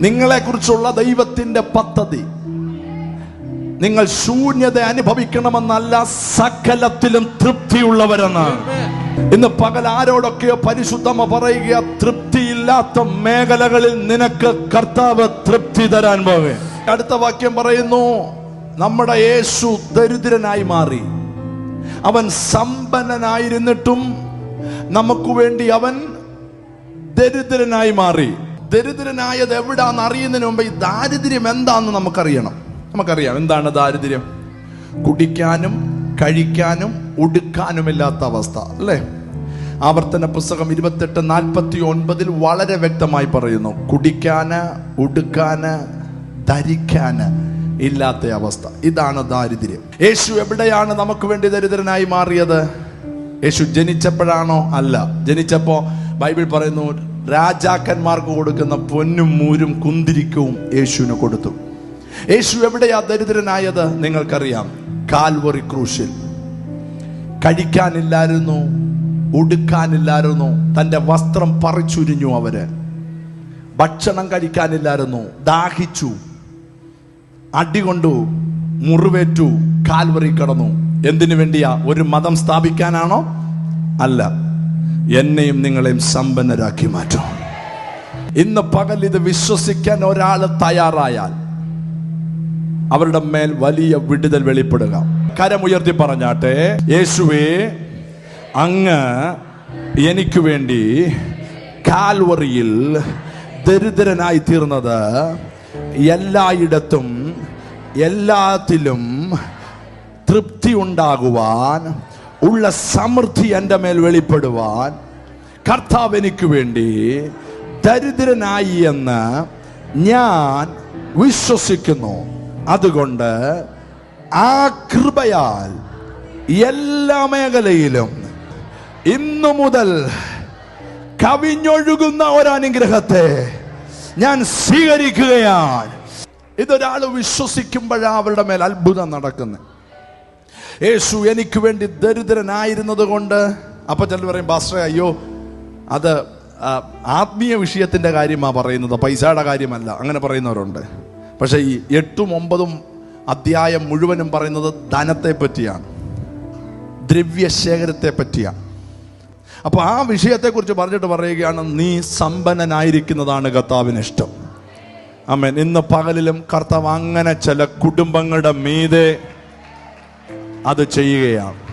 നിങ്ങളെക്കുറിച്ചുള്ള ദൈവത്തിന്റെ പദ്ധതി. നിങ്ങൾ ശൂന്യത അനുഭവിക്കണമെന്നല്ല സകലത്തിലും തൃപ്തിയുള്ളവരെന്നാണ് ഇന്ന് പകൽ ആരോടൊക്കെയോ പരിശുദ്ധമ പറയുക തൃപ്തിയില്ലാത്ത മേഖലകളിൽ നിനക്ക് കർത്താവ് തൃപ്തി തരാൻ പോവേ. അടുത്ത വാക്യം പറയുന്നു നമ്മുടെ യേശു ദരിദ്രനായി മാറി. അവൻ സമ്പന്നനായിരുന്നിട്ടും നമുക്ക് വേണ്ടി അവൻ ദരിദ്രനായി മാറി. ദരിദ്രനായത് എവിടാന്ന് അറിയുന്നതിന് മുമ്പ് ഈ ദാരിദ്ര്യം എന്താന്ന് നമുക്കറിയണം. നമുക്കറിയാം എന്താണ് ദാരിദ്ര്യം? കുടിക്കാനും കഴിക്കാനും ഉടുക്കാനുമില്ലാത്ത അവസ്ഥ അല്ലേ? ആവർത്തന പുസ്തകം ഇരുപത്തെട്ട് നാൽപ്പത്തി ഒൻപതിൽ വളരെ വ്യക്തമായി പറയുന്നു കുടിക്കാന് ഉടുക്കാന് ധരിക്കാന് ഇല്ലാത്ത അവസ്ഥ. ഇതാണ് ദാരിദ്ര്യം. യേശു എവിടെയാണ് നമുക്ക് വേണ്ടി ദരിദ്രനായി മാറിയത്? യേശു ജനിച്ചപ്പോഴാണോ? അല്ല. ജനിച്ചപ്പോ ബൈബിൾ പറയുന്നു രാജാക്കന്മാർക്ക് കൊടുക്കുന്ന പൊന്നും മൂരും കുന്തിരിക്കവും യേശുവിന് കൊടുത്തു. യേശു എവിടെയാ ദരിദ്രനായത് നിങ്ങൾക്കറിയാം. കാൽവറി ക്രൂശിൽ. കഴിക്കാനില്ലായിരുന്നു ഉടുക്കാനില്ലായിരുന്നു തന്റെ വസ്ത്രം പറിച്ചുരിഞ്ഞു അവർ. ഭക്ഷണം കഴിക്കാനില്ലായിരുന്നു ദാഹിച്ചു. അടികൊണ്ടു മുറിവേറ്റു കാൽവറി കടന്നു. എന്തിനു വേണ്ടിയാ? ഒരു മതം സ്ഥാപിക്കാനാണോ? അല്ല. എന്നെയും നിങ്ങളെയും സമ്പന്നരാക്കി മാറ്റും. ഇന്ന് പകൽ ഇത് വിശ്വസിക്കാൻ ഒരാൾ തയ്യാറായാൽ അവരുടെ മേൽ വലിയ വിടുതൽ വെളിപ്പെടുക. കരമുയർത്തി പറഞ്ഞാട്ടെ യേശുവേ അങ്ങ് എനിക്ക് വേണ്ടി കാൽവറിയിൽ ദരിദ്രനായി തീർന്നത് എല്ലായിടത്തും എല്ലാത്തിലും തൃപ്തി ഉണ്ടാകുവാൻ ഉള്ള സമൃദ്ധി എന്റെ മേൽ വെളിപ്പെടുവാൻ കർത്താവ് എനിക്ക് വേണ്ടി ദരിദ്രനായി എന്ന് ഞാൻ വിശ്വസിക്കുന്നു. അതുകൊണ്ട് ആ കൃപയാൽ എല്ലാ മേഖലയിലും ഇന്നു മുതൽ കവിഞ്ഞൊഴുകുന്ന ഒരനുഗ്രഹത്തെ ഞാൻ സ്വീകരിക്കുകയാണ്. ഇതൊരാൾ വിശ്വസിക്കുമ്പോഴാണ് അവരുടെ മേൽ അത്ഭുതം നടക്കുന്നത് യേശു എനിക്ക് വേണ്ടി ദരിദ്രനായിരുന്നത് കൊണ്ട് അപ്പൊ ചിലർ പറയും ബാസ്റ്റർ അയ്യോ അത് ആത്മീയ വിഷയത്തിന്റെ കാര്യമാണ് പറയുന്നത് പൈസയുടെ കാര്യമല്ല അങ്ങനെ പറയുന്നവരുണ്ട്. പക്ഷേ ഈ എട്ടും ഒമ്പതും അധ്യായം മുഴുവനും പറയുന്നത് ധനത്തെ പറ്റിയാണ് ദ്രവ്യശേഖരത്തെ പറ്റിയാണ്. അപ്പൊ ആ വിഷയത്തെക്കുറിച്ച് പറഞ്ഞിട്ട് പറയുകയാണ് നീ സമ്പന്നനായിരിക്കുന്നതാണ് കർത്താവിന് ഇഷ്ടം. അമ്മൻ ഇന്ന് പകലിലും കർത്താവ് അങ്ങനെ ചില കുടുംബങ്ങളുടെ മീതെ അത് ചെയ്യുകയാണ്.